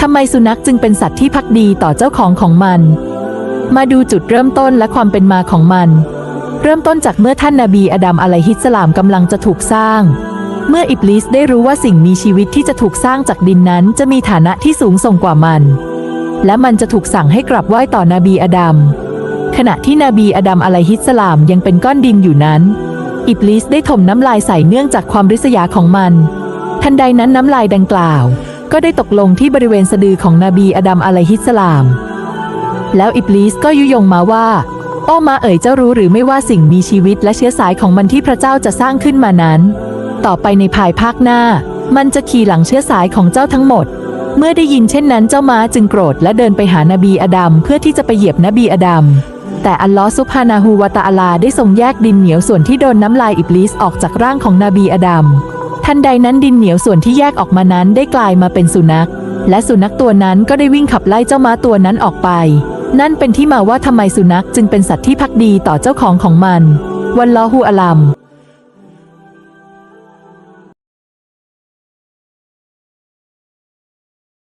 ทำไมสุนัขจึงเป็นสัตว์ที่พักดีต่อเจ้าของของมัน มาดูจุดเริ่มต้นและความเป็นมาของมัน เริ่มต้นจากเมื่อท่านนาบีอดัมอะลัยฮิสลามกำลังจะถูกสร้าง เมื่ออิบลิสได้รู้ว่าสิ่งมีชีวิตที่จะถูกสร้างจากดินนั้น จะมีฐานะที่สูงส่งกว่ามัน และมันจะถูกสั่งให้กลับไหว้ต่อนาบีอดัม ขณะที่นบีอดัมอะลัยฮิสสลามยังเป็นก้อนดินอยู่นั้น อิบลิสได้ถมน้ำลายใส่เนื่องจากความริษยาของมัน ทันใดนั้นน้ำลายดังกล่าว ก็ได้ตกลงที่บริเวณสะดือของนบีอดัมอะลัยฮิสลาม แล้วอิบลิสก็ยุยงมาว่า โอ้มาเอ๋ยเจ้ารู้หรือไม่ว่าสิ่งมีชีวิตและเชื้อสายของมันที่พระเจ้าจะสร้างขึ้นมานั้น ต่อไปในภายภาคหน้า มันจะขี่หลังเชื้อสายของเจ้าทั้งหมด เมื่อได้ยินเช่นนั้นเจ้าม้าจึงโกรธและเดินไปหานบีอดัมเพื่อที่จะไปเหยียบนบีอดัมแต่อัลลอฮ์ซุบฮานาฮูวะตะอาลาได้ทรงแยกดินเหนียวส่วนที่โดนน้ำลายอิบลิสออกจากร่างของนบีอดัม ทันใดนั้นดินเหนียวส่วนที่แยกออกมานั้นได้กลายมาเป็นสุนัข และสุนัขตัวนั้นก็ได้วิ่งขับไล่เจ้าม้าตัวนั้นออกไป นั่นเป็นที่มาว่าทำไมสุนัขจึงเป็นสัตว์ที่พักดีต่อเจ้าของของมัน วันลอฮูอาลัม